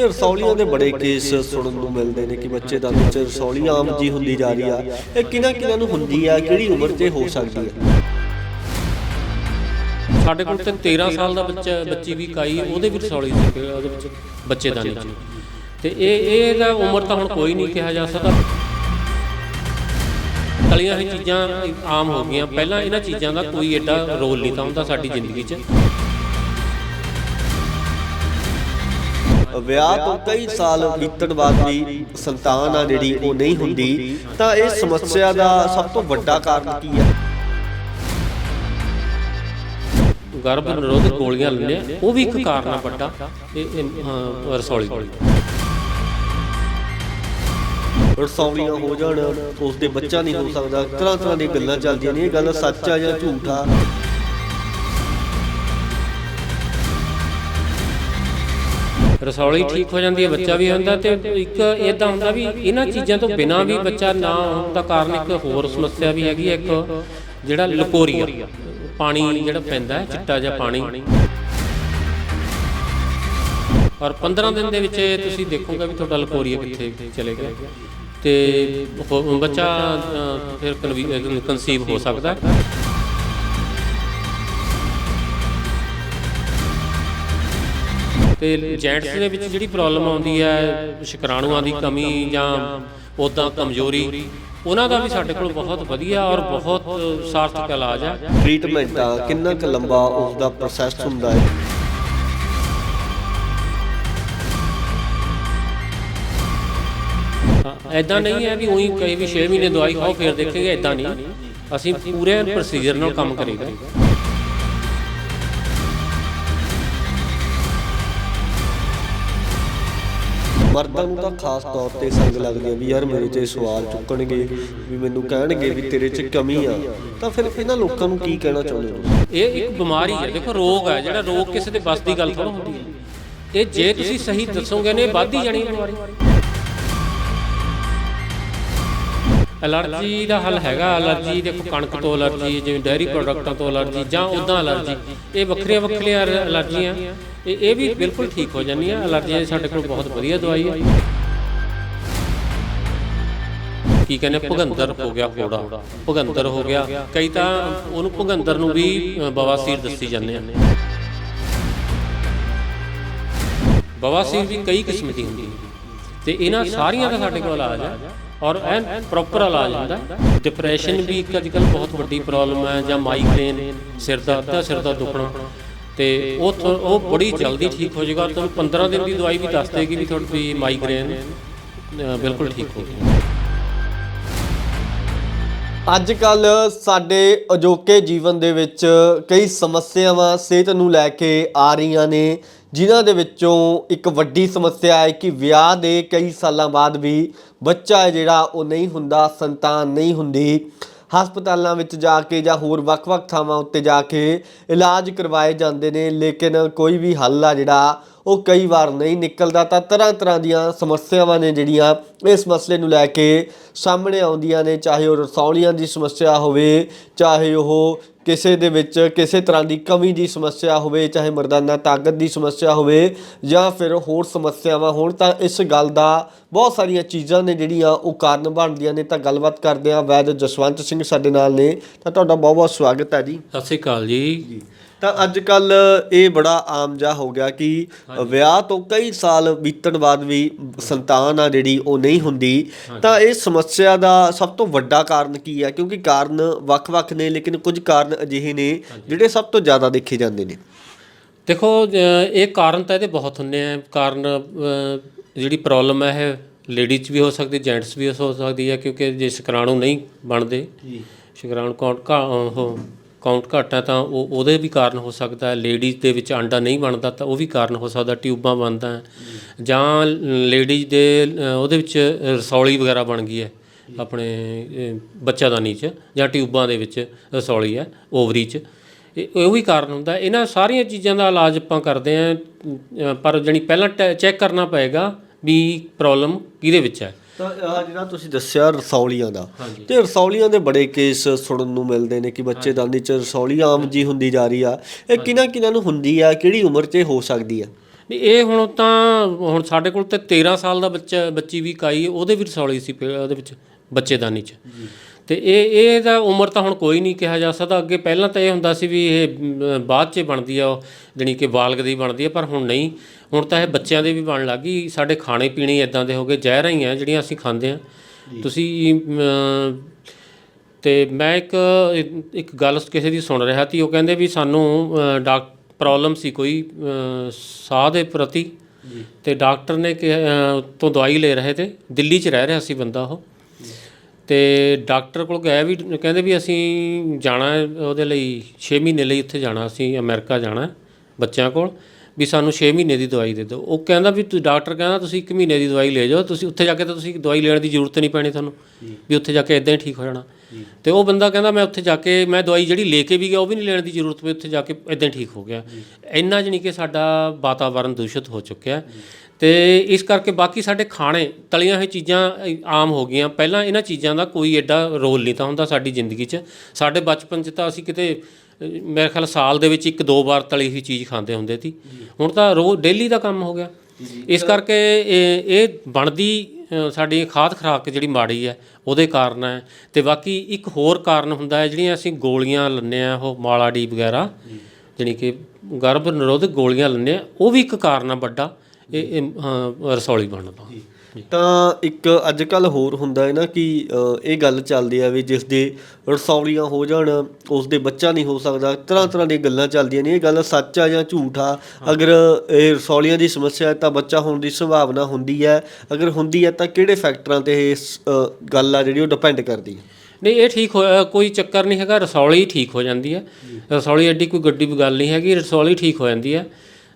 ਰਸੌਲੀਆਂ ਦੇ ਬੜੇ ਕੇਸ ਸੁਣਨ ਨੂੰ ਮਿਲਦੇ ਨੇ ਕਿ ਬੱਚੇ ਦਾ ਵਿੱਚ ਰਸੌਲੀ ਆਮ ਜੀ ਹੁੰਦੀ ਜਾ ਰਹੀ ਆ। ਇਹ ਕਿਹਨਾਂ ਕਿਹਨਾਂ ਨੂੰ ਹੁੰਦੀ ਆ, ਕਿਹੜੀ ਉਮਰ 'ਚ ਇਹ ਹੋ ਸਕਦੀ ਆ? ਸਾਡੇ ਕੋਲ ਤੇ 13 ਸਾਲ ਦਾ ਬੱਚਾ, ਬੱਚੀ ਵੀ ਕਾਈ, ਉਹਦੇ ਵੀ ਰਸੌਲੀ ਸੀ ਕਿ ਉਹਦੇ ਵਿੱਚ ਬੱਚੇਦਾਨੀ ਚ ਤੇ ਇਹ ਇਹ ਦਾ ਉਮਰ ਤਾਂ ਹੁਣ ਕੋਈ ਨਹੀਂ ਕਿਹਾ ਜਾ ਸਕਦਾ। ਤਲੀਆਂ ਹੋਈ ਚੀਜ਼ਾਂ ਆਮ ਹੋ ਗਈਆਂ। ਪਹਿਲਾਂ ਇਹਨਾਂ ਚੀਜ਼ਾਂ ਦਾ ਕੋਈ ਐਡਾ ਰੋਲ ਨਹੀਂ ਤਾਂ ਹੁੰਦਾ ਸਾਡੀ ਜ਼ਿੰਦਗੀ 'ਚ। ਵਿਆਹ ਤੋਂ ਕਈ ਸਾਲ ਬੀਤਣ ਬਾਅਦ ਵੀ ਸੰਤਾਨ ਆ ਜਿਹੜੀ ਉਹ ਨਹੀਂ ਹੁੰਦੀ। ਤਾਂ ਇਹ ਸਮੱਸਿਆ ਦਾ ਸਭ ਤੋਂ ਵੱਡਾ ਕਾਰਨ ਕੀ ਆ ਗਰਭ ਨਿਰੋਧਕ ਗੋਲੀਆਂ ਲੈਂਦੇ ਉਹ ਵੀ ਇੱਕ ਕਾਰਨ ਆ ਵੱਡਾ। ਇਹ ਇਹ, ਹਾਂ, ਰਸੌਲੀ ਰਸੌਲੀਆਂ ਹੋ ਜਾਣ ਉਸ ਦੇ ਬੱਚਾ ਨਹੀਂ ਹੋ ਸਕਦਾ। ਤਰ੍ਹਾਂ ਤਰ੍ਹਾਂ ਦੀਆਂ ਗੱਲਾਂ ਚੱਲਦੀਆਂ ਨੇ ਇਹ ਗੱਲ ਸੱਚ ਆ ਜਾਂ ਝੂਠ ਆ? ਰਸੌਲੀ ਠੀਕ ਹੋ ਜਾਂਦੀ ਹੈ ਬੱਚਾ ਵੀ ਹੁੰਦਾ ਤੇ ਇੱਕ ਇਦਾਂ ਹੁੰਦਾ ਵੀ ਇਹਨਾਂ ਚੀਜ਼ਾਂ ਤੋਂ ਬਿਨਾ ਵੀ ਬੱਚਾ ਨਾ ਹੋਣ ਦਾ ਕਾਰਨ ਇੱਕ ਹੋਰ ਸਮੱਸਿਆ ਵੀ ਹੈਗੀ ਇੱਕ ਜਿਹੜਾ ਲਕੋਰੀਆ ਪਾਣੀ ਜਿਹੜਾ ਪੈਂਦਾ ਹੈ ਚਿੱਟਾ ਜਿਹਾ ਪਾਣੀ। ਔਰ 15 ਦਿਨ ਦੇ ਵਿੱਚ ਤੁਸੀਂ ਦੇਖੋਗੇ ਵੀ ਤੁਹਾਡਾ ਲਕੋਰੀਆ ਕਿੱਥੇ ਚਲੇ ਗਿਆ। ਤੇ ਬੱਚਾ ਫਿਰ ਕਨਸੀਵ ਹੋ ਸਕਦਾ ਹੈ। ਤੇ ਜੈਂਟਸ ਦੇ ਵਿੱਚ ਜਿਹੜੀ ਪ੍ਰੋਬਲਮ ਆਉਂਦੀ ਹੈ ਸ਼ੁਕਰਾਣੂਆਂ ਦੀ ਕਮੀ ਜਾਂ ਉਦਾਂ ਕਮਜ਼ੋਰੀ ਉਹਨਾਂ ਦਾ ਵੀ ਸਾਡੇ ਕੋਲ ਬਹੁਤ ਵਧੀਆ ਔਰ ਬਹੁਤ ਸਾਰਥਕ ਇਲਾਜ ਹੈ। ਟ੍ਰੀਟਮੈਂਟ ਆ ਕਿੰਨਾ ਕੁ ਲੰਬਾ ਉਸ ਦਾ ਪ੍ਰੋਸੈਸ ਹੁੰਦਾ ਹੈ? ਐਦਾਂ ਨਹੀਂ ਹੈ ਵੀ ਉਹੀ ਕਹੇ ਵੀ 6 ਮਹੀਨੇ ਦਵਾਈ ਖਾਓ ਫਿਰ ਦੇਖੇਗੇ ਐਦਾਂ ਨਹੀਂ। ਅਸੀਂ ਪੂਰੇ ਪ੍ਰੋਸੀਜਰ ਨਾਲ ਕੰਮ ਕਰੀਦਾ। ਮਰਦਾਂ ਨੂੰ ਤਾਂ ਖਾਸ ਤੌਰ ਤੇ ਸੰਗ ਲੱਗਦੀ ਹੈ ਵੀ ਯਾਰ ਮੇਰੇ ਚ ਇਹ ਸਵਾਲ ਚੁੱਕਣਗੇ, ਵੀ ਮੈਨੂੰ ਕਹਿਣਗੇ ਵੀ ਤੇਰੇ 'ਚ ਕਮੀ ਆ। ਤਾਂ ਫਿਰ ਇਹਨਾਂ ਲੋਕਾਂ ਨੂੰ ਕੀ ਕਹਿਣਾ ਚਾਹੁੰਦੇ ਹੋ ਇਹ ਇੱਕ ਬਿਮਾਰੀ ਹੈ ਦੇਖੋ ਰੋਗ ਹੈ ਜਿਹੜਾ ਰੋਗ ਕਿਸੇ ਦੇ ਬਸ ਦੀ ਗੱਲ ਥੋੜਾ ਹੁੰਦੀ ਹੈ ਇਹ ਜੇ ਤੁਸੀਂ ਸਹੀ ਦੱਸੋਗੇ ਨੇ, ਵੱਧ ਹੀ ਜਾਣੀ ਬਿਮਾਰੀ। ਅਲਰਜੀ ਦਾ ਹੱਲ ਹੈਗਾ ਅਲਰਜੀ ਦੇਖੋ ਕਣਕ ਤੋਂ ਅਲਰਜੀ ਜਿਵੇਂ ਡੈਰੀ ਪ੍ਰੋਡਕਟਾਂ ਤੋਂ ਅਲਰਜੀ ਜਾਂ ਉਦਾਂ ਅਲਰਜੀ ਇਹ ਵੱਖਰੀਆਂ ਵੱਖਰੀਆਂ ਅਲਰਜੀਆਂ ਇਹ ਇਹ ਵੀ ਬਿਲਕੁਲ ਠੀਕ ਹੋ ਜਾਂਦੀਆਂ ਅਲਰਜੀ ਸਾਡੇ ਕੋਲ ਬਹੁਤ ਵਧੀਆ ਦਵਾਈ ਹੈ। ਕੀ ਕਹਿੰਦੇ, ਭੁਗੰਦਰ ਹੋ ਗਿਆ ਫੋੜਾ ਭੁਗੰਦਰ ਹੋ ਗਿਆ, ਕਈ ਤਾਂ ਉਹਨੂੰ ਭੁਗੰਦਰ ਨੂੰ ਵੀ ਬਵਾਸੀਰ ਦੱਸੀ ਜਾਂਦੇ ਆ। ਬਵਾਸੀਰ ਵੀ ਕਈ ਕਿਸਮ ਦੀ ਹੁੰਦੀ ਹੈ। ਤੇ ਇਹਨਾਂ ਸਾਰੀਆਂ ਦਾ ਸਾਡੇ ਕੋਲ ਇਲਾਜ ਹੈ। ਔਰ ਐਨ ਪ੍ਰੋਪਰ ਇਲਾਜ ਹੁੰਦਾ। ਡਿਪਰੈਸ਼ਨ ਵੀ ਇੱਕ ਅੱਜ ਕੱਲ੍ਹ ਬਹੁਤ ਵੱਡੀ ਪ੍ਰੋਬਲਮ ਹੈ, ਜਾਂ ਮਾਈਗ੍ਰੇਨ ਸਿਰ ਦਾ ਅੱਧਾ ਸਿਰ ਦਾ ਦੁਖਣਾ। ਤੇ ਉਹ ਉਹ ਬੜੀ ਜਲਦੀ ਠੀਕ ਹੋ ਜਾਏਗਾ। ਤੁਹਾਨੂੰ 15 ਦਿਨ ਦੀ ਦਵਾਈ ਵੀ ਦੱਸ ਦੇਗੀ ਵੀ ਤੁਹਾਡੀ ਮਾਈਗ੍ਰੇਨ ਬਿਲਕੁਲ ਠੀਕ ਹੋ ਗਈ ਅੱਜ ਕੱਲ ਸਾਡੇ ਅਜੋਕੇ ਜੀਵਨ ਦੇ ਵਿੱਚ ਕਈ ਸਮੱਸਿਆਵਾਂ ਸਿਹਤ ਨੂੰ ਲੈ ਕੇ ਆ ਰਹੀਆਂ ਨੇ, ਜਿਨ੍ਹਾਂ ਦੇ ਵਿੱਚੋਂ ਇੱਕ ਵੱਡੀ ਸਮੱਸਿਆ ਹੈ ਕਿ ਵਿਆਹ ਦੇ ਕਈ ਸਾਲਾਂ ਬਾਅਦ ਵੀ ਬੱਚਾ ਹੈ ਜਿਹੜਾ, ਉਹ ਨਹੀਂ ਹੁੰਦਾ, ਸੰਤਾਨ ਨਹੀਂ ਹੁੰਦੀ। ਹਸਪਤਾਲਾਂ ਵਿੱਚ ਜਾ ਕੇ ਜਾਂ ਹੋਰ ਵੱਖ-ਵੱਖ ਥਾਵਾਂ ਉੱਤੇ ਜਾ ਕੇ ਇਲਾਜ ਕਰਵਾਏ ਜਾਂਦੇ ਨੇ, ਲੇਕਿਨ ਕੋਈ ਵੀ ਹੱਲ ਆ ਜਿਹੜਾ ਉਹ ਕਈ ਵਾਰ ਨਹੀਂ ਨਿਕਲਦਾ। ਤਾਂ ਤਰ੍ਹਾਂ ਤਰ੍ਹਾਂ ਦੀਆਂ ਸਮੱਸਿਆਵਾਂ ਨੇ ਜਿਹੜੀਆਂ ਇਸ ਮਸਲੇ ਨੂੰ ਲੈ ਕੇ ਸਾਹਮਣੇ ਆਉਂਦੀਆਂ ਨੇ। ਚਾਹੇ ਉਹ ਰਸੌਲੀਆਂ ਦੀ ਸਮੱਸਿਆ ਹੋਵੇ ਚਾਹੇ ਉਹ ਕਿਸੇ ਦੇ ਵਿੱਚ ਕਿਸੇ ਤਰ੍ਹਾਂ ਦੀ ਕਮੀ ਦੀ ਸਮੱਸਿਆ ਹੋਵੇ ਚਾਹੇ ਮਰਦਾਨਾ ਤਾਕਤ ਦੀ ਸਮੱਸਿਆ ਹੋਵੇ ਜਾਂ ਫਿਰ ਹੋਰ ਸਮੱਸਿਆਵਾਂ ਹੋਣ ਤਾਂ ਇਸ ਗੱਲ ਦਾ ਬਹੁਤ ਸਾਰੀਆਂ ਚੀਜ਼ਾਂ ਨੇ ਜਿਹੜੀਆਂ ਉਹ ਕਾਰਨ ਬਣਦੀਆਂ ਨੇ। ਤਾਂ ਗੱਲਬਾਤ ਕਰਦੇ ਹਾਂ ਵੈਦ ਜਸਵੰਤ ਸਿੰਘ ਸਾਡੇ ਨਾਲ ਨੇ। ਤਾਂ ਤੁਹਾਡਾ ਬਹੁਤ ਬਹੁਤ ਸਵਾਗਤ ਹੈ ਜੀ। ਸਤਿ ਸ਼੍ਰੀ ਅਕਾਲ ਜੀ। ਤਾਂ ਅੱਜ ਕੱਲ ਇਹ ਬੜਾ ਆਮ ਜਿਹਾ ਹੋ ਗਿਆ ਕਿ ਵਿਆਹ ਤੋਂ ਕਈ ਸਾਲ ਬੀਤਣ ਬਾਅਦ ਵੀ ਸੰਤਾਨ ਆ ਜਿਹੜੀ ਉਹ ਨਹੀਂ ਹੁੰਦੀ। ਤਾਂ ਇਹ ਸਮੱਸਿਆ ਦਾ ਸਭ ਤੋਂ ਵੱਡਾ ਕਾਰਨ ਕੀ ਹੈ ਕਿਉਂਕਿ ਕਾਰਨ ਵੱਖ-ਵੱਖ ਨੇ ਲੇਕਿਨ ਕੁਝ ਕਾਰਨ ਅਜਿਹੇ ਨੇ ਜਿਹੜੇ ਸਭ ਤੋਂ ਜ਼ਿਆਦਾ ਦੇਖੇ ਜਾਂਦੇ ਨੇ। ਦੇਖੋ ਇਹ ਕਾਰਨ ਤਾਂ ਇਹਦੇ ਬਹੁਤ ਹੁੰਦੇ ਆ। ਕਾਰਨ ਜਿਹੜੀ ਪ੍ਰੋਬਲਮ ਹੈ ਇਹ ਲੇਡੀ 'ਚ ਵੀ ਹੋ ਸਕਦੀ ਜੈਂਟਸ ਵੀ ਹੋ ਸਕਦੀ ਹੈ ਕਿਉਂਕਿ ਜੇ ਸ਼ੁਕਰਾਣੂ ਨਹੀਂ ਬਣਦੇ ਸ਼ੁਕਰਾਣੂ ਕਾਊਂਟ ਘਾ ਉਹ ਕਾਊਂਟ ਘੱਟ ਹੈ ਤਾਂ ਉਹ ਉਹਦੇ ਵੀ ਕਾਰਨ ਹੋ ਸਕਦਾ ਹੈ। ਲੇਡੀਜ਼ ਦੇ ਵਿੱਚ ਆਂਡਾ ਨਹੀਂ ਬਣਦਾ ਤਾਂ ਉਹ ਵੀ ਕਾਰਨ ਹੋ ਸਕਦਾ, ਟਿਊਬਾਂ ਬਣਦਾ ਹੈ। ਜਾਂ ਲੇਡੀਜ਼ ਦੇ ਉਹਦੇ ਵਿੱਚ ਰਸੌਲੀ ਵਗੈਰਾ ਬਣ ਗਈ ਹੈ ਆਪਣੇ ਬੱਚਾਦਾਨੀ 'ਚ ਜਾਂ ਟਿਊਬਾਂ ਦੇ ਵਿੱਚ ਰਸੌਲੀ ਹੈ, ਓਵਰੀ 'ਚ। ਇਹ, ਉਹ ਵੀ ਕਾਰਨ ਹੁੰਦਾ ਇਹਨਾਂ ਸਾਰੀਆਂ ਚੀਜ਼ਾਂ ਦਾ ਇਲਾਜ ਆਪਾਂ ਕਰਦੇ ਆਂ ਪਰ ਜਣੀ ਪਹਿਲਾਂ ਚੈੱਕ ਕਰਨਾ ਪਏਗਾ ਵੀ ਪ੍ਰੋਬਲਮ ਕਿਹਦੇ ਵਿੱਚ ਹੈ। ਤਾਂ ਆਹ ਜਿਹੜਾ ਤੁਸੀਂ ਦੱਸਿਆ ਰਸੌਲੀਆਂ ਦਾ। ਤੇ ਰਸੌਲੀਆਂ ਦੇ ਬੜੇ ਕੇਸ ਸੁਣਨ ਨੂੰ ਮਿਲਦੇ ਨੇ ਕਿ ਬੱਚੇਦਾਨੀ ਚ ਰਸੌਲੀ ਆਮ ਜੀ ਹੁੰਦੀ ਜਾ ਰਹੀ ਆ। ਇਹ ਕਿਹਨਾਂ ਕਿਹਨਾਂ ਨੂੰ ਹੁੰਦੀ ਆ? ਕਿਹੜੀ ਉਮਰ 'ਚ ਇਹ ਹੋ ਸਕਦੀ ਆ? ਨਹੀਂ ਇਹ ਹੁਣ ਤਾਂ ਹੁਣ ਸਾਡੇ ਕੋਲ ਤੇ 13 ਸਾਲ ਦਾ ਬੱਚਾ ਬੱਚੀ ਵੀ ਕਾਈ ਉਹਦੇ ਵੀ ਰਸੌਲੀ ਸੀ ਉਹਦੇ ਵਿੱਚ ਬੱਚੇਦਾਨੀ 'ਚ। ਤੇ ਇਹ ਇਹ ਦਾ ਉਮਰ ਤਾਂ ਹੁਣ ਕੋਈ ਨਹੀਂ ਕਿਹਾ ਜਾ ਸਕਦਾ। ਅੱਗੇ ਪਹਿਲਾਂ ਤਾਂ ਇਹ ਹੁੰਦਾ ਸੀ ਵੀ ਇਹ ਬਾਅਦ 'ਚ ਬਣਦੀ ਆ ਉਹ ਜਾਣੀ ਕਿ ਬਾਲਗ ਦੀ ਬਣਦੀ ਆ ਪਰ ਹੁਣ ਨਹੀਂ। ਹੁਣ ਤਾਂ ਇਹ ਬੱਚਿਆਂ ਦੇ ਵੀ ਬਣ ਲੱਗ ਗਈ ਸਾਡੇ ਖਾਣੇ ਪੀਣੇ ਇਦਾਂ ਦੇ ਹੋ ਗਏ ਜ਼ਹਿਰਾਂ ਹੀ ਆ ਜਿਹੜੀਆਂ ਅਸੀਂ ਖਾਂਦੇ ਆ ਤੁਸੀਂ ਤੇ ਮੈਂ ਇੱਕ ਇੱਕ ਗੱਲ ਕਿਸੇ ਦੀ ਸੁਣ ਰਿਹਾ ਸੀ ਉਹ ਕਹਿੰਦੇ ਵੀ ਸਾਨੂੰ ਡਾਕ ਪ੍ਰੋਬਲਮ ਸੀ ਕੋਈ ਸਾਹ ਦੇ ਪ੍ਰਤੀ। ਤੇ ਡਾਕਟਰ ਨੇ ਤੋਂ ਦਵਾਈ ਲੈ ਰਹੇ ਤੇ ਦਿੱਲੀ 'ਚ ਰਹਿ ਰਿਹਾ ਸੀ ਬੰਦਾ ਉਹ। ਤੇ ਡਾਕਟਰ ਕੋਲ ਗਏ ਵੀ ਕਹਿੰਦੇ ਵੀ ਅਸੀਂ ਜਾਣਾ ਉਹਦੇ ਲਈ 6 ਮਹੀਨੇ ਲਈ ਉੱਥੇ ਜਾਣਾ ਅਸੀਂ ਅਮਰੀਕਾ ਜਾਣਾ ਬੱਚਿਆਂ ਕੋਲ। ਵੀ ਸਾਨੂੰ 6 ਮਹੀਨੇ ਦੀ ਦਵਾਈ ਦੇ ਦਿਓ। ਉਹ ਕਹਿੰਦਾ ਵੀ ਤੂੰ ਡਾਕਟਰ ਕਹਿੰਦਾ ਤੁਸੀਂ 1 ਮਹੀਨੇ ਦੀ ਦਵਾਈ ਲੈ ਜਾਓ ਤੁਸੀਂ ਉੱਥੇ ਜਾ ਕੇ ਤਾਂ ਤੁਸੀਂ ਦਵਾਈ ਲੈਣ ਦੀ ਜ਼ਰੂਰਤ ਨਹੀਂ ਪੈਣੀ ਤੁਹਾਨੂੰ ਵੀ ਉੱਥੇ ਜਾ ਕੇ ਇਦਾਂ ਹੀ ਠੀਕ ਹੋ ਜਾਣਾ। ਤੇ ਉਹ ਬੰਦਾ ਕਹਿੰਦਾ ਮੈਂ ਉੱਥੇ ਜਾ ਕੇ ਮੈਂ ਦਵਾਈ ਜਿਹੜੀ ਲੈ ਕੇ ਵੀ ਗਿਆ ਉਹ ਵੀ ਨਹੀਂ ਲੈਣ ਦੀ ਜ਼ਰੂਰਤ ਪਈ ਉੱਥੇ ਜਾ ਕੇ ਇਦਾਂ ਹੀ ਠੀਕ ਹੋ ਗਿਆ। ਇੰਨਾ ਜਾਣੀ ਕਿ ਸਾਡਾ ਵਾਤਾਵਰਣ ਦੂਸ਼ਿਤ ਹੋ ਚੁੱਕਿਆ। ਤੇ ਇਸ ਕਰਕੇ ਬਾਕੀ ਸਾਡੇ ਖਾਣੇ ਤਲੀਆਂ ਹੋਈਆਂ ਚੀਜ਼ਾਂ ਆਮ ਹੋ ਗਈਆਂ। ਪਹਿਲਾਂ ਇਹਨਾਂ ਚੀਜ਼ਾਂ ਦਾ ਕੋਈ ਐਡਾ ਰੋਲ ਨਹੀਂ ਤਾਂ ਹੁੰਦਾ ਸਾਡੀ ਜ਼ਿੰਦਗੀ 'ਚ। ਸਾਡੇ ਬਚਪਨ 'ਚ ਤਾਂ ਅਸੀਂ ਕਿਤੇ ਮੇਰੇ ਖਿਆਲ ਸਾਲ ਦੇ ਵਿੱਚ ਇੱਕ ਦੋ ਵਾਰ ਤਲੀ ਹੋਈ ਚੀਜ਼ ਖਾਂਦੇ ਹੁੰਦੇ ਸੀ। ਹੁਣ ਤਾਂ ਰੋਜ਼ ਡੇਲੀ ਦਾ ਕੰਮ ਹੋ ਗਿਆ। ਇਸ ਕਰਕੇ ਇਹ ਇਹ ਬਣਦੀ ਸਾਡੀ ਖਾਦ ਖੁਰਾਕ ਜਿਹੜੀ ਮਾੜੀ ਹੈ, ਉਹਦੇ ਕਾਰਨ ਹੈ। ਤੇ ਬਾਕੀ ਇੱਕ ਹੋਰ ਕਾਰਨ ਹੁੰਦਾ ਹੈ, ਜਿਹੜੀਆਂ ਅਸੀਂ ਗੋਲੀਆਂ ਲੈਂਦੇ ਆ ਉਹ ਮਾਲਾ ਡੀ ਵਗੈਰਾ, ਜਾਣੀ ਕਿ ਗਰਭ ਨਿਰੋਧਕ ਗੋਲੀਆਂ ਲੈਂਦੇ ਆ ਉਹ ਵੀ ਇੱਕ ਕਾਰਨ ਆ ਵੱਡਾ। ਇਹ ਰਸੌਲੀ ਬਣਨ ਦਾ ਤਾਂ ਇੱਕ ਅੱਜ ਕੱਲ ਹੋਰ ਹੁੰਦਾ ਹੈ ਨਾ ਕਿ ਇਹ ਗੱਲ ਚੱਲਦੀ ਆ ਵੀ ਜਿਸ ਦੇ ਰਸੌਲੀਆਂ ਹੋ ਜਾਣ ਉਸ ਦੇ ਬੱਚਾ ਨਹੀਂ ਹੋ ਸਕਦਾ ਤਰ੍ਹਾਂ ਤਰ੍ਹਾਂ ਦੀਆਂ ਗੱਲਾਂ ਚੱਲਦੀਆਂ ਨੇ। ਇਹ ਗੱਲ ਸੱਚ ਆ ਜਾਂ ਝੂਠ ਆ? ਅਗਰ ਇਹ ਰਸੌਲੀਆਂ ਦੀ ਸਮੱਸਿਆ ਹੈ ਤਾਂ ਬੱਚਾ ਹੋਣ ਦੀ ਸੰਭਾਵਨਾ ਹੁੰਦੀ ਹੈ। ਅਗਰ ਹੁੰਦੀ ਹੈ ਤਾਂ ਕਿਹੜੇ ਫੈਕਟਰਾਂ ਤੇ ਇਹ ਗੱਲ ਆ ਜਿਹੜੀ ਉਹ ਡਿਪੈਂਡ ਕਰਦੀ ਹੈ? ਨਹੀਂ ਇਹ ਠੀਕ ਕੋਈ ਚੱਕਰ ਨਹੀਂ ਹੈਗਾ ਰਸੌਲੀ ਠੀਕ ਹੋ ਜਾਂਦੀ ਹੈ। ਰਸੌਲੀ ਐਡੀ ਕੋਈ ਗੱਡੀ ਵੀ ਗੱਲ ਨਹੀਂ ਹੈਗੀ ਰਸੌਲੀ ਠੀਕ ਹੋ ਜਾਂਦੀ ਹੈ।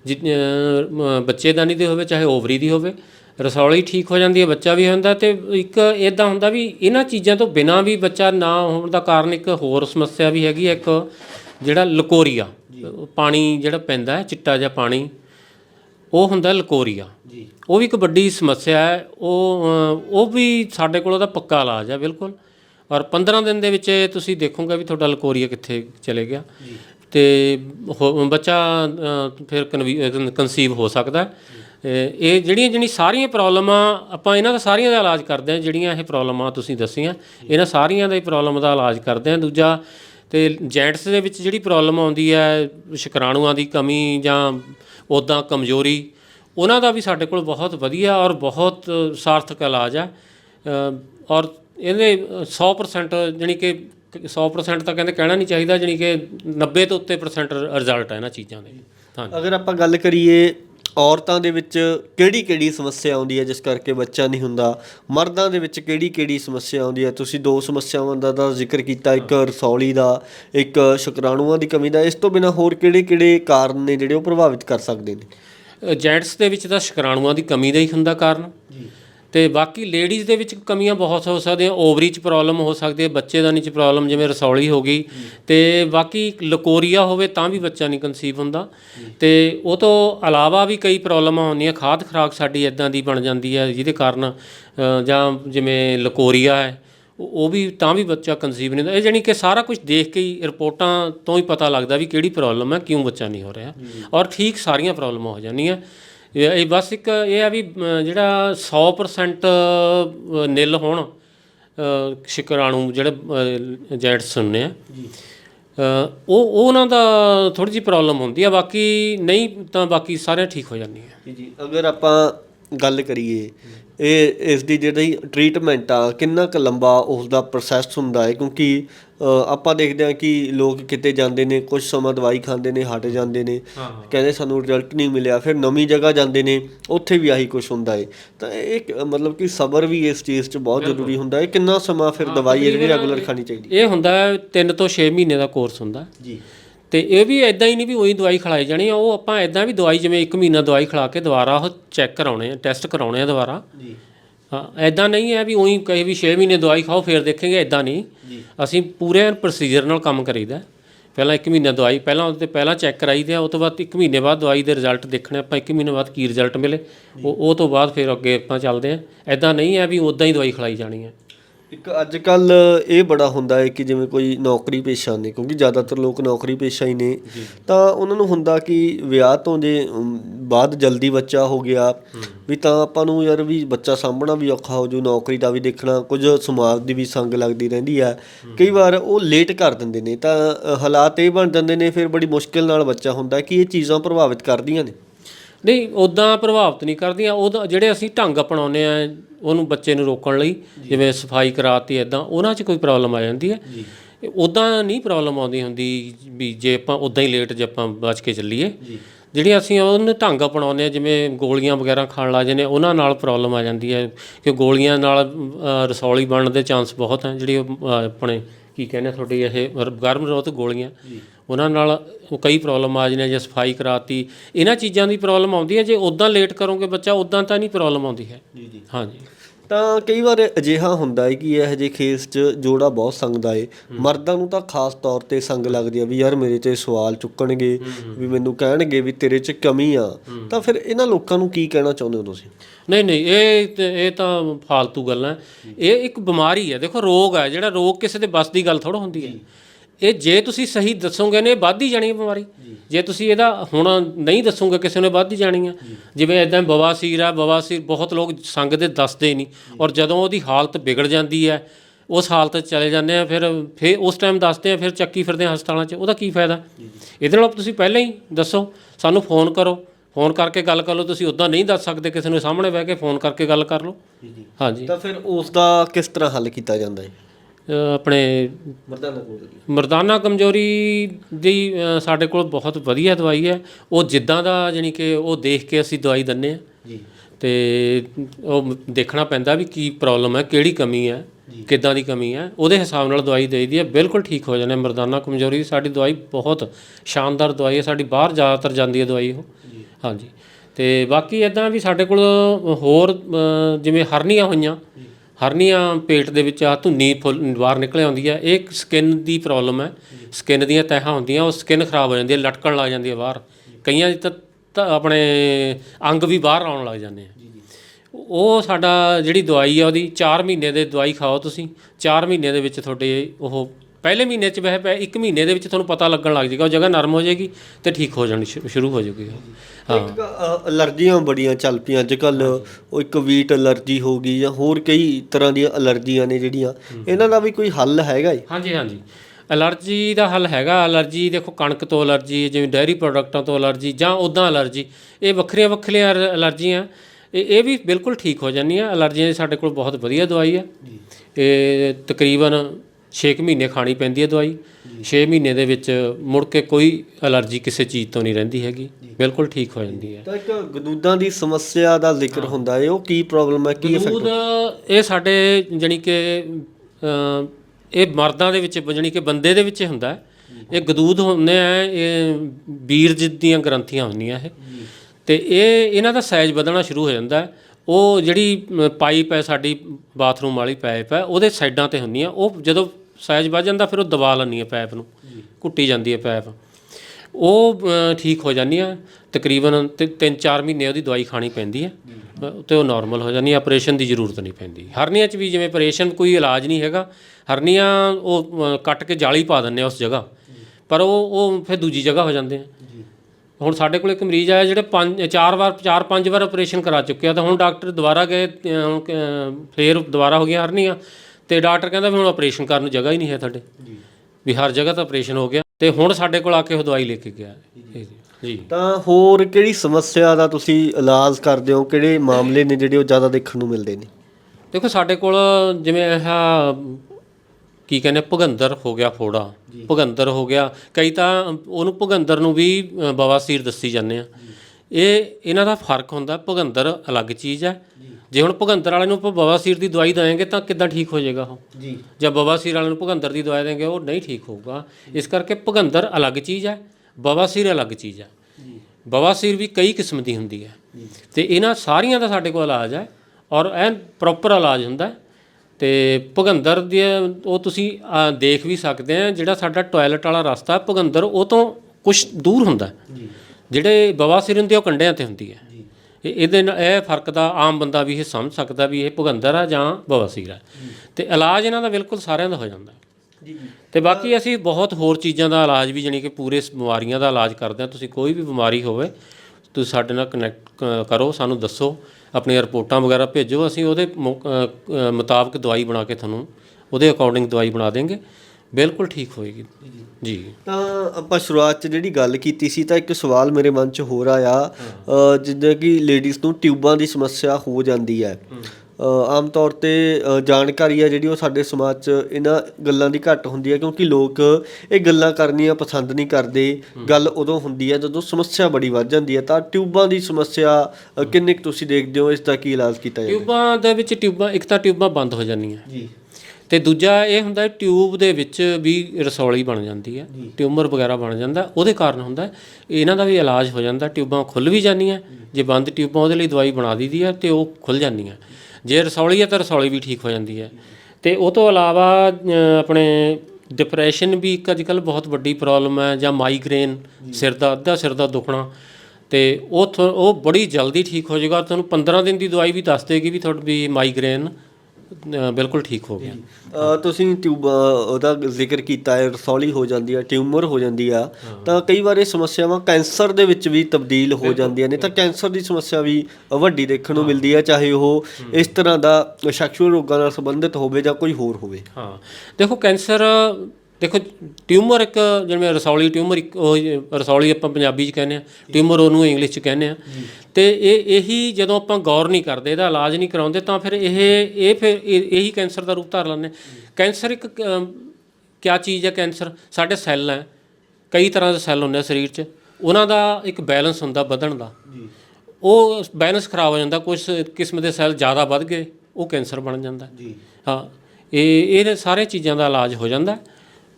ਜਿ- ਅਹ, ਮ- ਬੱਚੇਦਾਨੀ ਦੀ ਹੋਵੇ ਚਾਹੇ ਓਵਰੀ ਦੀ ਹੋਵੇ। ਰਸੌਲੀ ਠੀਕ ਹੋ ਜਾਂਦੀ ਹੈ ਬੱਚਾ ਵੀ ਹੁੰਦਾ ਤੇ ਇੱਕ ਇਦਾਂ ਹੁੰਦਾ ਵੀ ਇਹਨਾਂ ਚੀਜ਼ਾਂ ਤੋਂ ਬਿਨਾਂ ਵੀ ਬੱਚਾ ਨਾ ਹੋਣ ਦਾ ਕਾਰਨ ਇੱਕ ਹੋਰ ਸਮੱਸਿਆ ਵੀ ਹੈਗੀ ਹੈ ਇੱਕ ਜਿਹੜਾ ਲਕੋਰੀਆ ਪਾਣੀ ਜਿਹੜਾ ਪੈਂਦਾ ਹੈ ਚਿੱਟਾ ਜਿਹਾ ਪਾਣੀ ਉਹ ਹੁੰਦਾ ਲਕੋਰੀਆ। ਜੀ। ਉਹ ਵੀ ਇੱਕ ਵੱਡੀ ਸਮੱਸਿਆ ਹੈ ਉਹ ਉਹ ਵੀ ਸਾਡੇ ਕੋਲ ਉਹਦਾ ਪੱਕਾ ਇਲਾਜ ਹੈ ਬਿਲਕੁਲ। ਔਰ 15 ਦਿਨ ਦੇ ਵਿੱਚ ਤੁਸੀਂ ਦੇਖੋਗੇ ਵੀ ਤੁਹਾਡਾ ਲਕੋਰੀਆ ਕਿੱਥੇ ਚਲੇ ਗਿਆ। ਤੇ ਬੱਚਾ ਫਿਰ ਕਨਸੀਵ ਹੋ ਸਕਦਾ ਹੈ। ਇਹ ਜਿਹੜੀਆਂ ਜਿਹੜੀਆਂ ਸਾਰੀਆਂ ਪ੍ਰੋਬਲਮਾਂ ਆਪਾਂ ਇਹਨਾਂ ਦਾ ਸਾਰੀਆਂ ਦਾ ਇਲਾਜ ਕਰਦੇ ਹਾਂ, ਜਿਹੜੀਆਂ ਇਹ ਪ੍ਰੋਬਲਮਾਂ ਤੁਸੀਂ ਦੱਸੀਆਂ, ਇਹਨਾਂ ਸਾਰੀਆਂ ਦਾ ਹੀ ਪ੍ਰੋਬਲਮ ਦਾ ਇਲਾਜ ਕਰਦੇ ਹਾਂ। ਦੂਜਾ, ਤੇ ਜੈਂਟਸ ਦੇ ਵਿੱਚ ਜਿਹੜੀ ਪ੍ਰੋਬਲਮ ਆਉਂਦੀ ਹੈ, ਸ਼ੁਕਰਾਣੂਆਂ ਦੀ ਕਮੀ ਜਾਂ ਉੱਦਾਂ ਕਮਜ਼ੋਰੀ, ਉਹਨਾਂ ਦਾ ਵੀ ਸਾਡੇ ਕੋਲ ਬਹੁਤ ਵਧੀਆ ਔਰ ਬਹੁਤ ਸਾਰਥਕ ਇਲਾਜ ਹੈ। ਔਰ ਇਹਦੇ 100% ਜਾਣੀ ਕਿ 100% ਤਾਂ ਕਹਿੰਦੇ ਕਹਿਣਾ ਨਹੀਂ ਚਾਹੀਦਾ, ਜਾਣੀ ਕਿ 90 ਤੋਂ ਉੱਤੇ ਪਰਸੈਂਟ ਰਿਜ਼ਲਟ ਹੈ ਇਹਨਾਂ ਚੀਜ਼ਾਂ ਦੇ। ਹਾਂਜੀ। ਅਗਰ ਆਪਾਂ ਗੱਲ ਕਰੀਏ ਔਰਤਾਂ ਦੇ ਵਿੱਚ ਕਿਹੜੀ ਕਿਹੜੀ ਸਮੱਸਿਆ ਆਉਂਦੀ ਹੈ ਜਿਸ ਕਰਕੇ ਬੱਚਾ ਨਹੀਂ ਹੁੰਦਾ? ਮਰਦਾਂ ਦੇ ਵਿੱਚ ਕਿਹੜੀ ਕਿਹੜੀ ਸਮੱਸਿਆ ਆਉਂਦੀ ਹੈ? ਤੁਸੀਂ ਦੋ ਸਮੱਸਿਆਵਾਂ ਦਾ ਤਾਂ ਜ਼ਿਕਰ ਕੀਤਾ ਇੱਕ ਰਸੌਲੀ ਦਾ ਇੱਕ ਸ਼ੁਕਰਾਣੂਆਂ ਦੀ ਕਮੀ ਦਾ। ਇਸ ਤੋਂ ਬਿਨਾ ਹੋਰ ਕਿਹੜੇ ਕਿਹੜੇ ਕਾਰਨ ਨੇ ਜਿਹੜੇ ਉਹ ਪ੍ਰਭਾਵਿਤ ਕਰ ਸਕਦੇ ਨੇ? ਜੈਂਟਸ ਦੇ ਵਿੱਚ ਤਾਂ ਸ਼ੁਕਰਾਣੂਆਂ ਦੀ ਕਮੀ ਦਾ ਹੀ ਹੁੰਦਾ ਕਾਰਨ। ਤੇ ਬਾਕੀ ਲੇਡੀਜ਼ ਦੇ ਵਿੱਚ ਕਮੀਆਂ ਬਹੁਤ ਹੋ ਸਕਦੀਆਂ ਓਵਰੀ 'ਚ ਪ੍ਰੋਬਲਮ ਹੋ ਸਕਦੀ ਹੈ ਬੱਚੇਦਾਨੀ 'ਚ ਪ੍ਰੋਬਲਮ ਜਿਵੇਂ ਰਸੌਲੀ ਹੋ ਗਈ। ਤੇ ਬਾਕੀ ਲਕੋਰੀਆ ਹੋਵੇ ਤਾਂ ਵੀ ਬੱਚਾ ਨਹੀਂ ਕਨਸੀਵ ਹੁੰਦਾ। ਤੇ ਉਹ ਤੋਂ ਇਲਾਵਾ ਵੀ ਕਈ ਪ੍ਰੋਬਲਮਾਂ ਆਉਂਦੀਆਂ ਖਾਦ ਖਰਾਕ ਸਾਡੀ ਇਦਾਂ ਦੀ ਬਣ ਜਾਂਦੀ ਹੈ ਜਿਹਦੇ ਕਾਰਨ ਜਾਂ ਜਿਵੇਂ ਲਕੋਰੀਆ ਹੈ ਉਹ ਵੀ ਤਾਂ ਵੀ ਬੱਚਾ ਕਨਸੀਵ ਨਹੀਂ ਹੁੰਦਾ। ਇਹ ਜਾਣੀ ਕਿ ਸਾਰਾ ਕੁਝ ਦੇਖ ਕੇ ਹੀ ਰਿਪੋਰਟਾਂ ਤੋਂ ਹੀ ਪਤਾ ਲੱਗਦਾ ਵੀ ਕਿਹੜੀ ਪ੍ਰੋਬਲਮ ਹੈ ਕਿਉਂ ਬੱਚਾ ਨਹੀਂ ਹੋ ਰਿਹਾ। ਔਰ ਠੀਕ ਸਾਰੀਆਂ ਪ੍ਰੋਬਲਮਾਂ ਹੋ ਜਾਂਦੀਆਂ। ਇਹ ਬਸ ਇੱਕ ਇਹ ਆ ਵੀ ਜਿਹੜਾ 100% ਨਿਲ ਹੋਣ ਸ਼ੁਕਰਾਣੂ ਜਿਹੜੇ ਜੈਂਟਸ ਹੁੰਨੇ ਆ। ਉਹ ਉਹ ਉਹਨਾਂ ਦਾ ਥੋੜੀ ਜਿਹੀ ਪ੍ਰੋਬਲਮ ਹੁੰਦੀ ਆ ਬਾਕੀ ਨਹੀਂ ਤਾਂ ਬਾਕੀ ਸਾਰੇ ਠੀਕ ਹੋ ਜਾਂਦੀਆਂ। ਜੀ ਜੀ। ਅਗਰ ਆਪਾਂ ਗੱਲ ਕਰੀਏ ਇਹ ਇਸ ਦੀ ਜਿਹੜੀ ਟ੍ਰੀਟਮੈਂਟ ਆ ਕਿੰਨਾ ਕੁ ਲੰਬਾ ਉਸ ਦਾ ਪ੍ਰੋਸੈਸ ਹੁੰਦਾ ਹੈ? ਕਿਉਂਕਿ ਆਪਾਂ ਦੇਖਦੇ ਹਾਂ ਕਿ ਲੋਕ ਕਿਤੇ ਜਾਂਦੇ ਨੇ ਕੁਝ ਸਮਾਂ ਦਵਾਈ ਖਾਂਦੇ ਨੇ ਹਟ ਜਾਂਦੇ ਨੇ। ਕਹਿੰਦੇ ਸਾਨੂੰ ਰਿਜ਼ਲਟ ਨਹੀਂ ਮਿਲਿਆ ਫਿਰ ਨਵੀਂ ਜਗ੍ਹਾ ਜਾਂਦੇ ਨੇ ਉੱਥੇ ਵੀ ਆਹੀ ਕੁਝ ਹੁੰਦਾ ਹੈ। ਤਾਂ ਇਹ ਮਤਲਬ ਕਿ ਸਬਰ ਵੀ ਇਸ ਚੀਜ਼ 'ਚ ਬਹੁਤ ਜ਼ਰੂਰੀ ਹੁੰਦਾ ਹੈ। ਕਿੰਨਾ ਸਮਾਂ ਫਿਰ ਦਵਾਈ ਜਿਹੜੀ ਰੈਗੂਲਰ ਖਾਣੀ ਚਾਹੀਦੀ ਇਹ ਹੁੰਦਾ 3 ਤੋਂ 6 ਮਹੀਨੇ ਦਾ ਕੋਰਸ ਹੁੰਦਾ। ਜੀ। ਤੇ ਇਹ ਵੀ ਐਦਾਂ ਹੀ ਨਹੀਂ ਵੀ ਉਹੀ ਦਵਾਈ ਖਿਲਾਈ ਜਾਣੀ ਆ ਉਹ ਆਪਾਂ ਐਦਾਂ ਵੀ ਦਵਾਈ ਜਿਵੇਂ 1 ਮਹੀਨਾ ਦਵਾਈ ਖਿਲਾ ਕੇ ਦੁਬਾਰਾ ਉਹ ਚੈੱਕ ਕਰਾਉਣੇ ਆ ਟੈਸਟ ਕਰਾਉਣੇ ਆ ਦੁਬਾਰਾ। ਜੀ। ਹਾਂ ਐਦਾਂ ਨਹੀਂ ਹੈ ਵੀ ਉਹੀ ਕਹੇ ਵੀ 6 ਮਹੀਨੇ ਦਵਾਈ ਖਾਓ ਫਿਰ ਦੇਖਾਂਗੇ ਐਦਾਂ ਨਹੀਂ। ਅਸੀਂ ਪੂਰੇ ਪ੍ਰੋਸੀਜਰ ਨਾਲ ਕੰਮ ਕਰੀਦਾ ਪਹਿਲਾਂ 1 ਮਹੀਨਾ ਦਵਾਈ ਪਹਿਲਾਂ ਉਹਦੇ ਪਹਿਲਾਂ ਚੈੱਕ ਕਰਾਈਦੇ ਆ ਉਹ ਤੋਂ ਬਾਅਦ 1 ਮਹੀਨੇ ਬਾਅਦ ਦਵਾਈ ਦੇ ਰਿਜ਼ਲਟ ਦੇਖਣੇ ਆਪਾਂ 1 ਮਹੀਨੇ ਬਾਅਦ ਕੀ ਰਿਜ਼ਲਟ ਮਿਲੇ। ਉਹ ਉਹ ਤੋਂ ਬਾਅਦ ਫਿਰ ਅੱਗੇ ਆਪਾਂ ਚੱਲਦੇ ਆ। ਐਦਾਂ ਨਹੀਂ ਹੈ ਵੀ ਉਦਾਂ ਹੀ ਦਵਾਈ ਖਿਲਾਈ ਜਾਣੀ ਹੈ। ਇੱਕ ਅੱਜ ਕੱਲ ਇਹ ਬੜਾ ਹੁੰਦਾ ਹੈ ਕਿ ਜਿਵੇਂ ਕੋਈ ਨੌਕਰੀ ਪੇਸ਼ਾ ਨੇ ਕਿਉਂਕਿ ਜ਼ਿਆਦਾਤਰ ਲੋਕ ਨੌਕਰੀ ਪੇਸ਼ਾ ਹੀ ਨੇ ਤਾਂ ਉਹਨਾਂ ਨੂੰ ਹੁੰਦਾ ਕਿ ਵਿਆਹ ਤੋਂ ਜੇ ਬਾਅਦ ਜਲਦੀ ਬੱਚਾ ਹੋ ਗਿਆ ਵੀ ਤਾਂ ਆਪਾਂ ਨੂੰ ਯਾਰ ਵੀ ਬੱਚਾ ਸਾਂਭਣਾ ਵੀ ਔਖਾ ਹੋ ਜੂ ਨੌਕਰੀ ਦਾ ਵੀ ਦੇਖਣਾ ਕੁਝ ਸਮਾਜ ਦੀ ਵੀ ਸੰਗ ਲੱਗਦੀ ਰਹਿੰਦੀ ਆ। ਕਈ ਵਾਰ ਉਹ ਲੇਟ ਕਰ ਦਿੰਦੇ ਨੇ ਤਾਂ ਹਾਲਾਤ ਇਹ ਬਣ ਜਾਂਦੇ ਨੇ ਫਿਰ ਬੜੀ ਮੁਸ਼ਕਿਲ ਨਾਲ ਬੱਚਾ ਹੁੰਦਾ ਕਿ ਇਹ ਚੀਜ਼ਾਂ ਪ੍ਰਭਾਵਿਤ ਕਰਦੀਆਂ ਨੇ। ਨਹੀਂ ਉਦਾਂ ਪ੍ਰਭਾਵਿਤ ਨਹੀਂ ਕਰਦੀਆਂ। ਉਹਦਾ ਜਿਹੜੇ ਅਸੀਂ ਢੰਗ ਅਪਣਾਉਂਦੇ ਆ ਉਹਨੂੰ ਬੱਚੇ ਨੂੰ ਰੋਕਣ ਲਈ ਜਿਵੇਂ ਸਫ਼ਾਈ ਕਰਾਤੀ ਇਦਾਂ ਉਹਨਾਂ 'ਚ ਕੋਈ ਪ੍ਰੋਬਲਮ ਆ ਜਾਂਦੀ ਹੈ। ਉਦਾਂ ਨਹੀਂ ਪ੍ਰੋਬਲਮ ਆਉਂਦੀ ਹੁੰਦੀ ਵੀ ਜੇ ਆਪਾਂ ਉਦਾਂ ਹੀ ਲੇਟ ਜੇ ਆਪਾਂ ਬਚ ਕੇ ਚੱਲੀਏ। ਜਿਹੜੀਆਂ ਅਸੀਂ ਉਹਨੂੰ ਢੰਗ ਅਪਣਾਉਂਦੇ ਆ ਜਿਵੇਂ ਗੋਲੀਆਂ ਵਗੈਰਾ ਖਾਣ ਲੱਗ ਜਾਂਦੇ ਉਹਨਾਂ ਨਾਲ ਪ੍ਰੋਬਲਮ ਆ ਜਾਂਦੀ ਹੈ। ਕਿ ਗੋਲੀਆਂ ਨਾਲ ਰਸੌਲੀ ਬਣਨ ਦੇ ਚਾਂਸ ਬਹੁਤ ਹੈ ਜਿਹੜੀ ਉਹ, ਆਪਣੇ ਕੀ ਕਹਿੰਦੇ ਤੁਹਾਡੀ ਇਹ ਗਰਮ ਰੋਤ ਗੋਲੀਆਂ। ਉਹਨਾਂ ਨਾਲ ਉਹ ਕਈ ਪ੍ਰੋਬਲਮ ਆ ਜਾਂਦੀਆਂ ਜੇ ਸਫ਼ਾਈ ਕਰਾਤੀ। ਇਹਨਾਂ ਚੀਜ਼ਾਂ ਦੀ ਪ੍ਰੋਬਲਮ ਆਉਂਦੀ ਹੈ ਜੇ ਉਦਾਂ ਲੇਟ ਕਰੋਗੇ ਬੱਚਾ ਉਦਾਂ ਤਾਂ ਨਹੀਂ ਪ੍ਰੋਬਲਮ ਆਉਂਦੀ ਹੈ। ਜੀ ਜੀ। ਹਾਂਜੀ। ਤਾਂ ਕਈ ਵਾਰ ਅਜਿਹਾ ਹੁੰਦਾ ਹੈ ਕਿ ਇਹੋ ਜਿਹੇ ਖੇਸ 'ਚ ਜੋੜਾ ਬਹੁਤ ਸੰਗਦਾ ਏ। ਮਰਦਾਂ ਨੂੰ ਤਾਂ ਖਾਸ ਤੌਰ ਤੇ ਸੰਗ ਲੱਗਦੀ ਆ ਵੀ ਯਾਰ ਮੇਰੇ ਤੇ ਸਵਾਲ ਚੁੱਕਣਗੇ ਵੀ ਮੈਨੂੰ ਕਹਿਣਗੇ ਵੀ ਤੇਰੇ 'ਚ ਕਮੀ ਆ। ਤਾਂ ਫਿਰ ਇਹਨਾਂ ਲੋਕਾਂ ਨੂੰ ਕੀ ਕਹਿਣਾ ਚਾਹੁੰਦੇ ਹੋ ਤੁਸੀਂ? ਨਹੀਂ ਨਹੀਂ ਇਹ ਤੇ- ਇਹ ਤਾਂ ਫਾਲਤੂ ਗੱਲਾਂ। ਇਹ ਇੱਕ ਬਿਮਾਰੀ ਹੈ। ਦੇਖੋ ਰੋਗ ਹੈ ਜਿਹੜਾ ਰੋਗ ਕਿਸੇ ਦੇ ਬਸ ਦੀ ਗੱਲ ਥੋੜਾ ਹੁੰਦੀ ਹੈ। ਇਹ ਜੇ ਤੁਸੀਂ ਸਹੀ ਦੱਸੋਗੇ ਨੇ ਵੱਧ ਹੀ ਜਾਣੀ ਹੈ ਬਿਮਾਰੀ। ਜੇ। ਤੁਸੀਂ ਇਹਦਾ ਹੁਣ ਨਹੀਂ ਦੱਸੋਗੇ ਕਿਸੇ ਨੇ ਵੱਧ ਹੀ ਜਾਣੀ ਆ ਜਿਵੇਂ ਇਦਾਂ ਬਵਾਸੀਰ ਆ ਬਵਾਸੀਰ ਬਹੁਤ ਲੋਕ ਸੰਗ ਦੇ ਦੱਸਦੇ ਨਹੀਂ। ਔਰ ਜਦੋਂ ਉਹਦੀ ਹਾਲਤ ਵਿਗੜ ਜਾਂਦੀ ਹੈ ਉਸ ਹਾਲਤ 'ਚ ਚਲੇ ਜਾਂਦੇ ਆ ਫਿਰ ਫਿਰ ਉਸ ਟਾਈਮ ਦੱਸਦੇ ਆ ਫਿਰ ਚੱਕੀ ਫਿਰਦੇ ਆ ਹਸਪਤਾਲਾਂ 'ਚ ਉਹਦਾ ਕੀ ਫਾਇਦਾ? ਇਹਦੇ ਨਾਲ ਤੁਸੀਂ ਪਹਿਲਾਂ ਹੀ ਦੱਸੋ ਸਾਨੂੰ ਫੋਨ ਕਰੋ। ਫੋਨ ਕਰਕੇ ਗੱਲ ਕਰ ਲਓ ਤੁਸੀਂ ਉਦਾਂ ਨਹੀਂ ਦੱਸ ਸਕਦੇ ਕਿਸੇ ਨੂੰ ਸਾਹਮਣੇ ਬਹਿ ਕੇ ਫੋਨ ਕਰਕੇ ਗੱਲ ਕਰ ਲਓ। ਹਾਂਜੀ। ਤਾਂ ਫਿਰ ਉਸ ਦਾ ਕਿਸ ਤਰ੍ਹਾਂ ਹੱਲ ਕੀਤਾ ਜਾਂਦਾ ਹੈ? ਆਪਣੇ ਮਰਦਾਂ ਦਾ ਕੋਲ ਮਰਦਾਨਾ ਕਮਜ਼ੋਰੀ ਦੀ ਅ, ਸਾਡੇ ਕੋਲ ਬਹੁਤ ਵਧੀਆ ਦਵਾਈ ਹੈ। ਉਹ ਜਿੱਦਾਂ ਦਾ ਜਾਣੀ ਕਿ ਉਹ ਦੇਖ ਕੇ ਅਸੀਂ ਦਵਾਈ ਦਿੰਨੇ ਆ ਜੀ। ਤੇ ਉਹ ਦੇਖਣਾ ਪੈਂਦਾ ਵੀ ਕੀ ਪ੍ਰੋਬਲਮ ਹੈ ਕਿਹੜੀ ਕਮੀ ਹੈ ਕਿੱਦਾਂ ਦੀ ਕਮੀ ਹੈ। ਉਹਦੇ ਹਿਸਾਬ ਨਾਲ ਦਵਾਈ ਦੇਈਦੀ ਹੈ ਬਿਲਕੁਲ ਠੀਕ ਹੋ ਜਾਂਦੇ ਮਰਦਾਨਾ ਕਮਜ਼ੋਰੀ ਦੀ ਸਾਡੀ ਦਵਾਈ ਬਹੁਤ ਸ਼ਾਨਦਾਰ ਦਵਾਈ ਹੈ। ਸਾਡੀ ਬਾਹਰ ਜ਼ਿਆਦਾਤਰ ਜਾਂਦੀ ਹੈ ਦਵਾਈ ਉਹ। ਹਾਂਜੀ। ਤੇ ਬਾਕੀ ਇਦਾਂ ਵੀ ਸਾਡੇ ਕੋਲ ਹੋਰ ਅ, ਜਿਵੇਂ ਹਰਨੀਆਂ ਹੋਈਆਂ ਹਰਨੀਆਂ ਪੇਟ ਦੇ ਵਿੱਚ ਆ ਧੁੰਨੀ ਫੁੱਲ ਬਾਹਰ ਨਿਕਲ ਆਉਂਦੀ ਹੈ ਇਹ ਸਕਿਨ ਦੀ ਪ੍ਰੋਬਲਮ ਹੈ। ਸਕਿਨ ਦੀਆਂ ਤਹਿਾਂ ਹੁੰਦੀਆਂ ਉਹ ਸਕਿਨ ਖਰਾਬ ਹੋ ਜਾਂਦੀ ਹੈ ਲਟਕਣ ਲੱਗ ਜਾਂਦੀ ਹੈ ਬਾਹਰ। ਕਈਆਂ ਤਾਂ ਤਾਂ ਆਪਣੇ ਅੰਗ ਵੀ ਬਾਹਰ ਆਉਣ ਲੱਗ ਜਾਂਦੇ ਆ। ਉਹ ਸਾਡਾ ਜਿਹੜੀ ਦਵਾਈ ਆ ਉਹਦੀ 4 ਮਹੀਨੇ ਦੇ ਦਵਾਈ ਖਾਓ ਤੁਸੀਂ। 4 ਮਹੀਨੇ ਦੇ ਵਿੱਚ ਤੁਹਾਡੇ ਉਹ ਪਹਿਲੇ ਮਹੀਨੇ 'ਚ ਵਹਿ ਪੈ 1 ਮਹੀਨੇ ਦੇ ਵਿੱਚ ਤੁਹਾਨੂੰ ਪਤਾ ਲੱਗਣ ਲੱਗ ਜਾਏਗਾ ਉਹ ਜਗ੍ਹਾ ਨਰਮ ਹੋ ਜਾਏਗੀ ਤੇ ਠੀਕ ਹੋ ਜਾਣੀ ਸ਼ੁ- ਸ਼ੁਰੂ ਹੋ ਜਾਊਗੀ। ਉਹ। ਹਾਂ। ਇੱਕ ਅ, ਅਲਰਜੀਆਂ ਬੜੀਆਂ ਚੱਲ ਪਈਆਂ ਅੱਜ ਕੱਲ ਉਹ ਇੱਕ ਵੀਟ ਅਲਰਜੀ ਹੋ ਗਈ ਜਾਂ ਹੋਰ ਕਈ ਤਰ੍ਹਾਂ ਦੀਆਂ ਅਲਰਜੀਆਂ ਨੇ ਜਿਹੜੀਆਂ ਇਹਨਾਂ ਦਾ ਵੀ ਕੋਈ ਹੱਲ ਹੈਗਾ ਏ? ਹਾਂਜੀ ਹਾਂਜੀ। ਅਲਰਜੀ ਦਾ ਹੱਲ ਹੈਗਾ ਅਲਰਜੀ ਦੇਖੋ ਕਣਕ ਤੋਂ ਅਲਰਜੀ ਜਿਵੇਂ ਡੈਰੀ ਪ੍ਰੋਡਕਟਾਂ ਤੋਂ ਅਲਰਜੀ ਜਾਂ ਉਦਾਂ ਅਲਰਜੀ ਇਹ ਵੱਖਰੀਆਂ ਵੱਖਰੀਆਂ ਅਰ- ਅਲਰਜੀਆਂ ਇਹ ਇਹ ਵੀ ਬਿਲਕੁਲ ਠੀਕ ਹੋ ਜਾਂਦੀਆਂ ਅਲਰਜੀਆਂ ਦੀ ਸਾਡੇ ਕੋਲ ਬਹੁਤ ਵਧੀਆ ਦਵਾਈ ਹੈ ਇਹ ਤਕਰੀਬਨ 6 ਮਹੀਨੇ ਖਾਣੀ ਪੈਂਦੀ ਹੈ ਦਵਾਈ। 6 ਮਹੀਨੇ ਦੇ ਵਿੱਚ ਮੁੜ ਕੇ ਕੋਈ ਅਲਰਜੀ ਕਿਸੇ ਚੀਜ਼ ਤੋਂ ਨਹੀਂ ਰਹਿੰਦੀ ਹੈਗੀ। ਬਿਲਕੁਲ ਠੀਕ ਹੋ ਜਾਂਦੀ ਹੈ। ਤਾਂ ਇੱਕ ਗਦੂਦਾਂ ਦੀ ਸਮੱਸਿਆ ਦਾ ਜ਼ਿਕਰ ਹੁੰਦਾ ਹੈ ਉਹ ਕੀ ਪ੍ਰੋਬਲਮ ਹੈ? ਕੀ ਗਦੂਦ ਇਹ ਸਾਡੇ ਜਾਣੀ ਕਿ ਇਹ ਮਰਦਾਂ ਦੇ ਵਿੱਚ ਜਾਣੀ ਕਿ ਬੰਦੇ ਦੇ ਵਿੱਚ ਹੁੰਦਾ ਹੈ। ਇਹ ਗਦੂਦ ਹੁੰਦੇ ਆ ਇਹ ਬੀਰਜ ਦੀਆਂ ਗ੍ਰੰਥੀਆਂ ਹੁੰਦੀਆਂ ਇਹ। ਤੇ ਇਹ ਇਹਨਾਂ ਦਾ ਸਾਈਜ਼ ਵਧਣਾ ਸ਼ੁਰੂ ਹੋ ਜਾਂਦਾ ਹੈ। ਉਹ ਜਿਹੜੀ ਪਾਈਪ ਹੈ ਸਾਡੀ ਬਾਥਰੂਮ ਵਾਲੀ ਪਾਈਪ ਹੈ ਉਹਦੇ ਸਾਈਡਾਂ ਤੇ ਹੁੰਦੀਆਂ। ਉਹ ਜਦੋਂ ਸਾਈਜ਼ ਵੱਧ ਜਾਂਦਾ ਫਿਰ ਉਹ ਦਬਾ ਲੈਂਦੀ ਹੈ ਪਾਈਪ ਨੂੰ ਕੁੱਟੀ ਜਾਂਦੀ ਹੈ ਪਾਈਪ। ਉਹ ਅ, ਠੀਕ ਹੋ ਜਾਂਦੀਆਂ ਤਕਰੀਬਨ 3-4 ਮਹੀਨੇ ਉਹਦੀ ਦਵਾਈ ਖਾਣੀ ਪੈਂਦੀ ਹੈ ਅ, ਤੇ ਉਹ ਨਾਰਮਲ ਹੋ ਜਾਂਦੀ ਹੈ ਆਪਰੇਸ਼ਨ ਦੀ ਜ਼ਰੂਰਤ ਨਹੀਂ ਪੈਂਦੀ। ਹਰਨੀਆਂ 'ਚ ਵੀ ਜਿਵੇਂ ਆਪਰੇਸ਼ਨ ਕੋਈ ਇਲਾਜ ਨਹੀਂ ਹੈਗਾ ਹਰਨੀਆਂ ਉਹ ਅ, ਕੱਟ ਕੇ ਜਾਲੀ ਪਾ ਦਿੰਦੇ ਆ ਉਸ ਜਗ੍ਹਾ ਪਰ ਉਹ ਉਹ ਫਿਰ ਦੂਜੀ ਜਗ੍ਹਾ ਹੋ ਜਾਂਦੇ ਆ। ਹੁਣ ਸਾਡੇ ਕੋਲ ਇੱਕ ਮਰੀਜ਼ ਆਇਆ ਜਿਹੜੇ ਪੰਜ ਚਾਰ ਵਾਰ ਚਾਰ ਪੰਜ ਵਾਰ ਆਪਰੇਸ਼ਨ ਕਰਾ ਚੁੱਕਿਆ ਤਾਂ ਹੁਣ ਡਾਕਟਰ ਦੁਬਾਰਾ ਗਏ ਹੁਣ ਕ- ਫੇਰ ਦੁਬਾਰਾ ਹੋ ਗਿਆ ਹਰਨੀਆਂ ਤੇ ਡਾਕਟਰ ਕਹਿੰਦਾ ਵੀ ਹੁਣ ਆਪਰੇਸ਼ਨ ਕਰਨ ਨੂੰ ਜਗ੍ਹਾ ਹੀ ਨਹੀਂ ਹੈ ਤੁਹਾਡੇ। ਵੀ ਹਰ ਜਗ੍ਹਾ ਤਾਂ ਆਪਰੇਸ਼ਨ ਹੋ ਗਿਆ। ਤੇ ਹੁਣ ਸਾਡੇ ਕੋਲ ਆ ਕੇ ਉਹ ਦਵਾਈ ਲੈ ਕੇ ਗਿਆ। ਜੀ। ਜੀ। ਤਾਂ ਹੋਰ ਕਿਹੜੀ ਸਮੱਸਿਆ ਦਾ ਤੁਸੀਂ ਇਲਾਜ ਕਰਦੇ ਹੋ? ਕਿਹੜੇ ਮਾਮਲੇ ਨੇ ਜਿਹੜੇ ਉਹ ਜ਼ਿਆਦਾ ਦੇਖਣ ਨੂੰ ਮਿਲਦੇ ਨੇ? ਦੇਖੋ ਸਾਡੇ ਕੋਲ ਜਿਵੇਂ ਇਹ ਕੀ ਕਹਿੰਦੇ ਭੁਗੰਦਰ ਹੋ ਗਿਆ ਫੋੜਾ। ਭੁਗੰਦਰ ਹੋ ਗਿਆ। ਕਈ ਤਾਂ ਉਹਨੂੰ ਭੁਗੰਦਰ ਨੂੰ ਵੀ ਬਵਾਸੀਰ ਦੱਸੀ ਜਾਂਦੇ ਆ। ਇਹ ਇਹਨਾਂ ਦਾ ਫ਼ਰਕ ਹੁੰਦਾ ਭੁਗੰਦਰ ਅਲੱਗ ਚੀਜ਼ ਹੈ। ਜੇ ਹੁਣ ਭੁਗੰਦਰ ਵਾਲੇ ਨੂੰ ਆਪਾਂ ਬਵਾਸੀਰ ਦੀ ਦਵਾਈ ਦੇਵਾਂਗੇ ਤਾਂ ਕਿੱਦਾਂ ਠੀਕ ਹੋ ਜਾਏਗਾ ਉਹ? ਜੀ। ਜਾਂ ਬਵਾਸੀਰ ਵਾਲੇ ਨੂੰ ਭੁਗੰਦਰ ਦੀ ਦਵਾਈ ਦੇਂਗੇ ਉਹ ਨਹੀਂ ਠੀਕ ਹੋਊਗਾ। ਇਸ ਕਰਕੇ ਭੁਗੰਦਰ ਅਲੱਗ ਚੀਜ਼ ਹੈ ਬਵਾਸੀਰ ਅਲੱਗ ਚੀਜ਼ ਹੈ। ਬਵਾਸੀਰ ਵੀ ਕਈ ਕਿਸਮ ਦੀ ਹੁੰਦੀ ਹੈ। ਤੇ ਇਹਨਾਂ ਸਾਰੀਆਂ ਦਾ ਸਾਡੇ ਕੋਲ ਇਲਾਜ ਹੈ ਔਰ ਐਨ ਪ੍ਰੋਪਰ ਇਲਾਜ ਹੁੰਦਾ। ਤੇ ਭੁਗੰਦਰ ਦੀ ਉਹ ਤੁਸੀਂ ਦੇਖ ਵੀ ਸਕਦੇ ਆ ਜਿਹੜਾ ਸਾਡਾ ਟਾਇਲਟ ਵਾਲਾ ਰਸਤਾ ਭੁਗੰਦਰ ਉਹ ਤੋਂ ਕੁਝ ਦੂਰ ਹੁੰਦਾ। ਜਿਹੜੇ ਬਵਾਸੀਰ ਹੁੰਦੀ ਉਹ ਕੰਢਿਆਂ ਤੇ ਹੁੰਦੀ ਹੈ। ਇਹਦੇ ਨਾਲ ਇਹ ਫ਼ਰਕ ਦਾ ਆਮ ਬੰਦਾ ਵੀ ਇਹ ਸਮਝ ਸਕਦਾ ਵੀ ਇਹ ਭੁਗੰਦਰ ਆ ਜਾਂ ਬਵਾਸੀਰ ਆ। ਤੇ ਇਲਾਜ ਇਹਨਾਂ ਦਾ ਬਿਲਕੁਲ ਸਾਰਿਆਂ ਦਾ ਹੋ ਜਾਂਦਾ। ਜੀ ਜੀ। ਤੇ ਬਾਕੀ ਅਸੀਂ ਬਹੁਤ ਹੋਰ ਚੀਜ਼ਾਂ ਦਾ ਇਲਾਜ ਵੀ ਜਾਣੀ ਕਿ ਪੂਰੇ ਬਿਮਾਰੀਆਂ ਦਾ ਇਲਾਜ ਕਰਦੇ ਹਾਂ। ਤੁਸੀਂ ਕੋਈ ਵੀ ਬਿਮਾਰੀ ਹੋਵੇ ਤੁਸੀਂ ਸਾਡੇ ਨਾਲ ਕਨੈਕਟ ਕਰੋ ਸਾਨੂੰ ਦੱਸੋ ਆਪਣੀਆਂ ਰਿਪੋਰਟਾਂ ਵਗੈਰਾ ਭੇਜੋ। ਅਸੀਂ ਉਹਦੇ ਮੁਤਾਬਕ ਦਵਾਈ ਬਣਾ ਕੇ ਤੁਹਾਨੂੰ ਉਹਦੇ ਅਕੋਰਡਿੰਗ ਦਵਾਈ ਬਣਾ ਦੇਂਗੇ ਬਿਲਕੁਲ ਠੀਕ ਹੋਏਗੀ। ਜੀ। ਤਾਂ ਆਪਾਂ ਸ਼ੁਰੂਆਤ 'ਚ ਜਿਹੜੀ ਗੱਲ ਕੀਤੀ ਸੀ ਤਾਂ ਇੱਕ ਸਵਾਲ ਮੇਰੇ ਮਨ 'ਚ ਹੋਰ ਆਇਆ। ਅ, ਜਿੱਦਾਂ ਕਿ ਲੇਡੀਜ਼ ਨੂੰ ਟਿਊਬਾਂ ਦੀ ਸਮੱਸਿਆ ਹੋ ਜਾਂਦੀ ਹੈ। ਆਮ ਤੌਰ ਤੇ ਜਾਣਕਾਰੀ ਹੈ ਜਿਹੜੀ ਉਹ ਸਾਡੇ ਸਮਾਜ 'ਚ ਇਹਨਾਂ ਗੱਲਾਂ ਦੀ ਘੱਟ ਹੁੰਦੀ ਹੈ ਕਿਉਂਕਿ ਲੋਕ ਇਹ ਗੱਲਾਂ ਕਰਨੀਆਂ ਪਸੰਦ ਨਹੀਂ ਕਰਦੇ। ਗੱਲ ਉਦੋਂ ਹੁੰਦੀ ਹੈ ਜਦੋਂ ਸਮੱਸਿਆ ਬੜੀ ਵੱਧ ਜਾਂਦੀ ਹੈ। ਤਾਂ ਟਿਊਬਾਂ ਦੀ ਸਮੱਸਿਆ ਕਿੰਨੇ ਕੁ ਤੁਸੀਂ ਦੇਖਦੇ ਹੋ? ਇਸ ਦਾ ਕੀ ਇਲਾਜ ਕੀਤਾ ਜਾਂਦਾ ਟਿਊਬਾਂ ਦੇ ਵਿੱਚ ਟਿਊਬਾਂ ਇੱਕ ਤਾਂ ਟਿਊਬਾਂ ਬੰਦ ਹੋ ਜਾਂਦੀਆਂ। ਜੀ। ਤੇ ਦੂਜਾ ਇਹ ਹੁੰਦਾ ਟਿਊਬ ਦੇ ਵਿੱਚ ਵੀ ਰਸੌਲੀ ਬਣ ਜਾਂਦੀ ਹੈ ਟਿਊਮਰ ਵਗੈਰਾ ਬਣ ਜਾਂਦਾ। ਉਹਦੇ ਕਾਰਨ ਹੁੰਦਾ। ਇਹਨਾਂ ਦਾ ਵੀ ਇਲਾਜ ਹੋ ਜਾਂਦਾ ਟਿਊਬਾਂ ਖੁੱਲ ਵੀ ਜਾਂਦੀਆਂ ਜੇ ਬੰਦ ਟਿਊਬਾਂ ਉਹਦੇ ਲਈ ਦਵਾਈ ਬਣਾ ਦਈਦੀ ਹੈ ਤੇ ਉਹ ਖੁੱਲ ਜਾਂਦੀਆਂ। ਜੇ ਰਸੌਲੀ ਹੈ ਤਾਂ ਰਸੌਲੀ ਵੀ ਠੀਕ ਹੋ ਜਾਂਦੀ ਹੈ। ਤੇ ਉਹ ਤੋਂ ਇਲਾਵਾ ਆਪਣੇ ਡਿਪਰੈਸ਼ਨ ਵੀ ਇੱਕ ਅੱਜ ਕੱਲ੍ਹ ਬਹੁਤ ਵੱਡੀ ਪ੍ਰੋਬਲਮ ਹੈ ਜਾਂ ਮਾਈਗ੍ਰੇਨ ਸਿਰ ਦਾ ਅੱਧਾ ਸਿਰ ਦਾ ਦੁਖਣਾ। ਤੇ ਉਹ ਉਹ ਬੜੀ ਜਲਦੀ ਠੀਕ ਹੋ ਜਾਏਗਾ ਤੁਹਾਨੂੰ 15 ਦਿਨ ਦੀ ਦਵਾਈ ਵੀ ਦੱਸ ਦੇਗੀ ਵੀ ਤੁਹਾਡੀ ਮਾਈਗ੍ਰੇਨ ਬਿਲਕੁਲ ਠੀਕ ਹੋ ਗਿਆ। ਅ, ਤੁਸੀਂ ਟਿਊਬ ਉਹਦਾ ਜ਼ਿਕਰ ਕੀਤਾ ਹੈ ਰਸੌਲੀ ਹੋ ਜਾਂਦੀ ਹੈ ਟਿਊਮਰ ਹੋ ਜਾਂਦੀ ਆ ਤਾਂ ਕਈ ਵਾਰ ਇਹ ਸਮੱਸਿਆਵਾਂ ਕੈਂਸਰ ਦੇ ਵਿੱਚ ਵੀ ਤਬਦੀਲ ਹੋ ਜਾਂਦੀਆਂ ਨੇ ਤਾਂ ਕੈਂਸਰ ਦੀ ਸਮੱਸਿਆ ਵੀ ਵੱਡੀ ਦੇਖਣ ਨੂੰ ਮਿਲਦੀ ਹੈ ਚਾਹੇ ਉਹ ਇਸ ਤਰ੍ਹਾਂ ਦਾ ਸੈਕਸ਼ੂਅਲ ਰੋਗਾਂ ਨਾਲ ਸੰਬੰਧਿਤ ਹੋਵੇ ਜਾਂ ਕੋਈ ਹੋਰ ਹੋਵੇ। ਹਾਂ। ਦੇਖੋ ਕੈਂਸਰ ਦੇਖੋ ਟਿਊਮਰ ਇੱਕ ਜਿਵੇਂ ਰਸੌਲੀ ਟਿਊਮਰ ਇੱਕ ਉਹ ਰਸੌਲੀ ਆਪਾਂ ਪੰਜਾਬੀ 'ਚ ਕਹਿੰਦੇ ਆ ਟਿਊਮਰ ਉਹਨੂੰ ਇੰਗਲਿਸ਼ 'ਚ ਕਹਿੰਦੇ ਆ। ਤੇ ਇਹ ਇਹੀ ਜਦੋਂ ਆਪਾਂ ਗੌਰ ਨਹੀਂ ਕਰਦੇ ਇਹਦਾ ਇਲਾਜ ਨਹੀਂ ਕਰਾਉਂਦੇ ਤਾਂ ਫਿਰ ਇਹ ਇਹ ਫਿਰ ਇਹ- ਕੈਂਸਰ ਦਾ ਰੂਪ ਧਾਰ ਲੈਂਦੇ ਕੈਂਸਰ ਇੱਕ ਕਿਆ ਚੀਜ਼ ਹੈ ਕੈਂਸਰ? ਸਾਡੇ ਸੈੱਲ ਹੈ ਕਈ ਤਰ੍ਹਾਂ ਦੇ ਸੈੱਲ ਹੁੰਦੇ ਆ ਸਰੀਰ 'ਚ। ਉਹਨਾਂ ਦਾ ਇੱਕ ਬੈਲੈਂਸ ਹੁੰਦਾ ਵਧਣ ਦਾ। ਉਹ ਬੈਲੈਂਸ ਖਰਾਬ ਹੋ ਜਾਂਦਾ ਕੁਝ ਕਿਸਮ ਦੇ ਸੈੱਲ ਜ਼ਿਆਦਾ ਵੱਧ ਗਏ ਉਹ ਕੈਂਸਰ ਬਣ ਜਾਂਦਾ। ਜੀ। ਹਾਂ ਇਹ ਇਹ ਸਾਰੇ ਚੀਜ਼ਾਂ ਦਾ ਇਲਾਜ ਹੋ ਜਾਂਦਾ।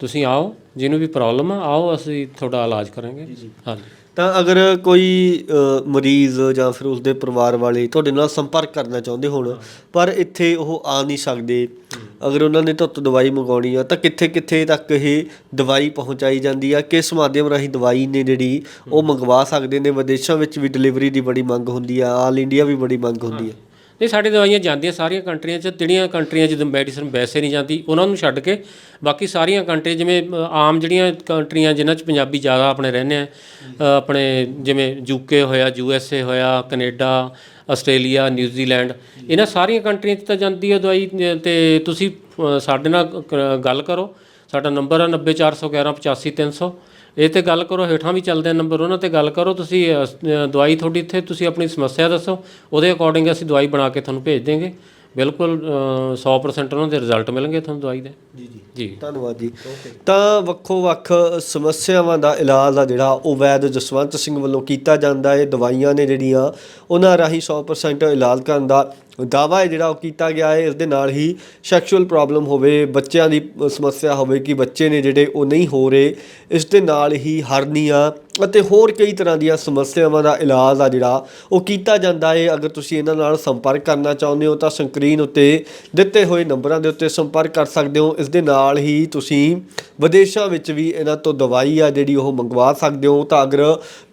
ਤੁਸੀਂ ਆਓ ਜਿਹਨੂੰ ਵੀ ਪ੍ਰੋਬਲਮ ਆ ਆਓ ਅਸੀਂ ਤੁਹਾਡਾ ਇਲਾਜ ਕਰਾਂਗੇ। ਹਾਂਜੀ। ਤਾਂ ਅਗਰ ਕੋਈ ਅ, ਮਰੀਜ਼ ਜਾਂ ਫਿਰ ਉਸਦੇ ਪਰਿਵਾਰ ਵਾਲੇ ਤੁਹਾਡੇ ਨਾਲ ਸੰਪਰਕ ਕਰਨਾ ਚਾਹੁੰਦੇ ਹੋਣ ਪਰ ਇੱਥੇ ਉਹ ਆ ਨਹੀਂ ਸਕਦੇ ਅਗਰ ਉਹਨਾਂ ਨੇ ਤੁਹਾਤੋਂ ਦਵਾਈ ਮੰਗਾਉਣੀ ਆ ਤਾਂ ਕਿੱਥੇ ਕਿੱਥੇ ਤੱਕ ਇਹ ਦਵਾਈ ਪਹੁੰਚਾਈ ਜਾਂਦੀ ਆ ਕਿਸ ਮਾਧਿਅਮ ਰਾਹੀਂ ਦਵਾਈ ਨੇ ਜਿਹੜੀ ਉਹ ਮੰਗਵਾ ਸਕਦੇ ਨੇ? ਵਿਦੇਸ਼ਾਂ ਵਿੱਚ ਵੀ ਡਿਲੀਵਰੀ ਦੀ ਬੜੀ ਮੰਗ ਹੁੰਦੀ ਆ ਆਲ ਇੰਡੀਆ ਵੀ ਬੜੀ ਮੰਗ ਹੁੰਦੀ ਆ। ਨਹੀਂ ਸਾਡੀ ਦਵਾਈਆਂ ਜਾਂਦੀਆਂ ਸਾਰੀਆਂ ਕੰਟਰੀਆਂ 'ਚ ਜਿਹੜੀਆਂ ਕੰਟਰੀਆਂ 'ਚ ਮੈਡੀਸਨ ਵੈਸੇ ਨਹੀਂ ਜਾਂਦੀ ਉਹਨਾਂ ਨੂੰ ਛੱਡ ਕੇ ਬਾਕੀ ਸਾਰੀਆਂ ਕੰਟਰੀ ਜਿਵੇਂ ਆਮ ਜਿਹੜੀਆਂ ਕੰਟਰੀਆਂ ਜਿਨ੍ਹਾਂ 'ਚ ਪੰਜਾਬੀ ਜ਼ਿਆਦਾ ਆਪਣੇ ਰਹਿੰਦੇ ਆ ਆਪਣੇ ਜਿਵੇਂ ਯੂਕੇ ਹੋਇਆ ਯੂ ਐਸ ਏ ਹੋਇਆ ਕੈਨੇਡਾ ਆਸਟ੍ਰੇਲੀਆ ਨਿਊਜ਼ੀਲੈਂਡ ਇਹਨਾਂ ਸਾਰੀਆਂ ਕੰਟਰੀਆਂ 'ਚ ਤਾਂ ਜਾਂਦੀ ਹੈ ਦਵਾਈ ਅ, ਤੇ ਤੁਸੀਂ ਸਾਡੇ ਨਾਲ ਕ- ਗੱਲ ਕਰੋ। ਸਾਡਾ ਨੰਬਰ ਹੈ 90411 85300 ਇਹ ਤੇ ਗੱਲ ਕਰੋ ਹੇਠਾਂ ਵੀ ਚੱਲਦੇ ਆ ਨੰਬਰ ਉਹਨਾਂ ਤੇ ਗੱਲ ਕਰੋ ਤੁਸੀਂ ਅ, ਸ- ਅ, ਦਵਾਈ ਤੁਹਾਡੀ ਇੱਥੇ ਤੁਸੀਂ ਆਪਣੀ ਸਮੱਸਿਆ ਦੱਸੋ ਉਹਦੇ ਅਕੋਰਡਿੰਗ ਅਸੀਂ ਦਵਾਈ ਬਣਾ ਕੇ ਤੁਹਾਨੂੰ ਭੇਜ ਦੇਵਾਂਗੇ ਬਿਲਕੁਲ ਅ, 100% ਉਹਨਾਂ ਦੇ ਰਿਜ਼ਲਟ ਮਿਲਣਗੇ ਤੁਹਾਨੂੰ ਦਵਾਈ ਦੇ। ਜੀ ਜੀ। ਜੀ। ਧੰਨਵਾਦ ਜੀ। ਤਾਂ ਵੱਖੋ ਵੱਖ ਸਮੱਸਿਆਵਾਂ ਦਾ ਇਲਾਜ ਆ ਜਿਹੜਾ ਉਹ ਵੈਦ ਜਸਵੰਤ ਸਿੰਘ ਵੱਲੋਂ ਕੀਤਾ ਜਾਂਦਾ ਹੈ। ਦਵਾਈਆਂ ਨੇ ਜਿਹੜੀਆਂ ਉਹਨਾਂ ਰਾਹੀਂ 100% ਇਲਾਜ ਕਰਨ ਦਾ ਦਾਵਾ ਹੈ ਜਿਹੜਾ ਉਹ ਕੀਤਾ ਗਿਆ ਹੈ। ਇਸ ਦੇ ਨਾਲ ਹੀ ਸੈਕਸ਼ੂਅਲ ਪ੍ਰੋਬਲਮ ਹੋਵੇ ਬੱਚਿਆਂ ਦੀ ਸਮੱਸਿਆ ਹੋਵੇ ਕਿ ਬੱਚੇ ਨੇ ਜਿਹੜੇ ਉਹ ਨਹੀਂ ਹੋ ਰਹੇ ਇਸ ਦੇ ਨਾਲ ਹੀ ਹਰਨੀਆਂ ਅਤੇ ਹੋਰ ਕਈ ਤਰ੍ਹਾਂ ਦੀਆਂ ਸਮੱਸਿਆਵਾਂ ਦਾ ਇਲਾਜ ਆ ਜਿਹੜਾ ਉਹ ਕੀਤਾ ਜਾਂਦਾ ਹੈ ਅਗਰ ਤੁਸੀਂ ਇਹਨਾਂ ਨਾਲ ਸੰਪਰਕ ਕਰਨਾ ਚਾਹੁੰਦੇ ਹੋ ਤਾਂ ਸਕਰੀਨ ਉੱਤੇ ਦਿੱਤੇ ਹੋਏ ਨੰਬਰਾਂ ਦੇ ਉੱਤੇ ਸੰਪਰਕ ਕਰ ਸਕਦੇ ਹੋ। ਇਸ ਦੇ ਨਾਲ ਹੀ ਤੁਸੀਂ ਵਿਦੇਸ਼ਾਂ ਵਿੱਚ ਵੀ ਇਹਨਾਂ ਤੋਂ ਦਵਾਈ ਆ ਜਿਹੜੀ ਉਹ ਮੰਗਵਾ ਸਕਦੇ ਹੋ। ਤਾਂ ਅਗਰ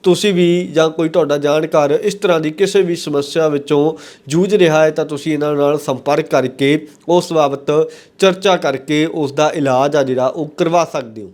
ਤੁਸੀਂ ਵੀ ਜਾਂ ਕੋਈ ਤੁਹਾਡਾ ਜਾਣਕਾਰ ਇਸ ਤਰ੍ਹਾਂ ਦੀ ਕਿਸੇ ਵੀ ਸਮੱਸਿਆ ਵਿੱਚੋਂ ਜੂਝ ਰਿਹਾ ਹੈ ਤਾਂ ਤੁਸੀਂ ਇਹਨਾਂ ਨਾਲ ਸੰਪਰਕ ਕਰਕੇ ਉਸ ਬਾਬਤ ਚਰਚਾ ਕਰਕੇ ਉਸ ਦਾ ਇਲਾਜ ਆ ਜਿਹੜਾ ਉਹ ਕਰਵਾ ਸਕਦੇ ਹੋ।